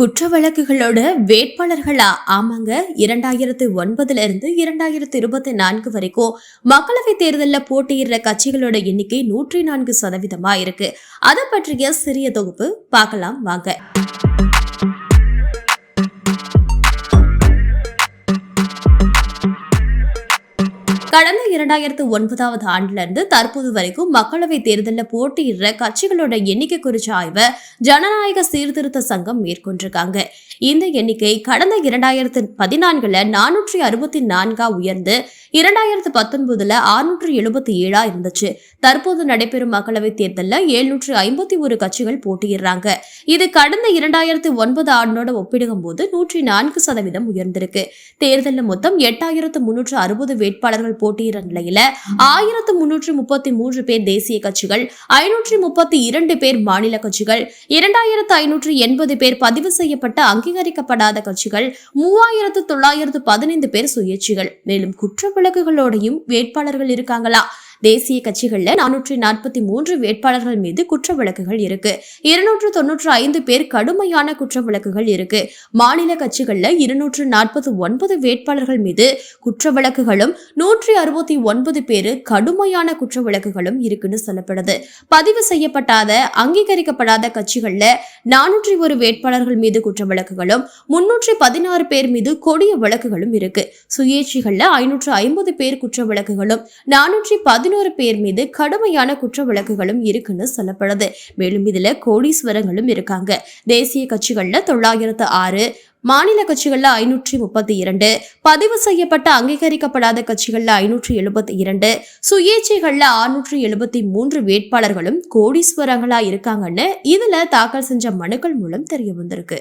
குற்ற வழக்குகளோட வேட்பாளர்களா? ஆமாங்க. இரண்டாயிரத்து ஒன்பதுல இருந்து இரண்டாயிரத்து இருபத்தி நான்கு வரைக்கும் மக்களவை தேர்தலில் போட்டியிடுற கட்சிகளோட எண்ணிக்கை நூற்றி நான்கு சதவீதமா இருக்கு. அதை பற்றிய சிறிய தொகுப்பு பார்க்கலாம் வாங்க. கடந்த இரண்டாயிரத்து ஒன்பதாவது ஆண்டுல இருந்து தற்போது வரைக்கும் மக்களவை தேர்தலில் போட்டியிடுற கட்சிகளோட எண்ணிக்கை குறித்த ஆய்வை ஜனநாயக சீர்திருத்த சங்கம் மேற்கொண்டிருக்காங்க. இந்த எண்ணிக்கை கடந்த இரண்டாயிரத்து பதினான்குல நானூற்றி அறுபத்தி நான்கா உயர்ந்து இரண்டாயிரத்து பத்தொன்பதுல ஆறுநூற்றி எழுபத்தி ஏழா இருந்துச்சு. தற்போது நடைபெறும் மக்களவை தேர்தலில் எழுநூற்று ஐம்பத்தி ஒரு கட்சிகள் போட்டியிடுறாங்க. இது கடந்த இரண்டாயிரத்து ஒன்பது ஆண்டோட ஒப்பிடுகும் போது நூற்றி நான்கு சதவீதம் உயர்ந்திருக்கு. தேர்தலில் மொத்தம் எட்டாயிரத்து முன்னூற்று அறுபது வேட்பாளர்கள் போட்டியிட நிலையில ஆயிரத்து முன்னூற்று முப்பத்தி மூன்று பேர் தேசிய கட்சிகள் ஐநூற்றி முப்பத்தி இரண்டு பேர் மாநில கட்சிகள் இரண்டாயிரத்து ஐநூற்று எண்பது பேர் பதிவு செய்யப்பட்ட அங்கீகரிக்கப்படாத கட்சிகள் மூவாயிரத்து தொள்ளாயிரத்து பதினைந்து பேர் சுயேட்சிகள். மேலும் குற்ற விளக்குகளோடையும் வேட்பாளர்கள் இருக்காங்களா? தேசிய கட்சிகளில் நானூற்றி நாற்பத்தி மூன்று வேட்பாளர்கள் மீது குற்ற வழக்குகள் இருக்கு. இருநூற்று தொன்னூற்று ஐந்து பேர் கடுமையான குற்ற வழக்குகள் இருக்கு. மாநில கட்சிகளில் இருநூற்று நாற்பத்தி ஒன்பது வேட்பாளர்கள் மீது குற்ற வழக்குகளும் நூற்றி அறுபத்தி ஒன்பது பேர் கடுமையான குற்ற வழக்குகளும் இருக்குன்னு சொல்லப்படுது. பதிவு செய்யப்படாத அங்கீகரிக்கப்படாத கட்சிகளில் நானூற்றி ஒரு வேட்பாளர்கள் மீது குற்ற வழக்குகளும் முன்னூற்றி பதினாறு பேர் மீது கொடிய வழக்குகளும் இருக்கு. சுயேட்சிகள்ல ஐநூற்று ஐம்பது பேர் குற்ற வழக்குகளும் நானூற்றி பதினோரு பேர் மீது கடுமையான குற்ற வழக்குகளும் இருக்குன்னு சொல்லப்படுது. மேலும் இதுல கோடீஸ்வரங்களும் இருக்காங்க. தேசிய கட்சிகள்ல தொள்ளாயிரத்து ஆறு மாநில கட்சிகள்ல ஐநூற்றி முப்பத்தி இரண்டு பதிவு செய்யப்பட்ட அங்கீகரிக்கப்படாத கட்சிகள்ல ஐநூற்றி எழுபத்தி இரண்டு சுயேட்சைகள்ல ஆறுநூற்றி எழுபத்தி மூன்று வேட்பாளர்களும் கோடீஸ்வரங்களா இருக்காங்கன்னு இதுல தாக்கல் செஞ்ச மனுக்கள் மூலம் தெரிய வந்திருக்கு.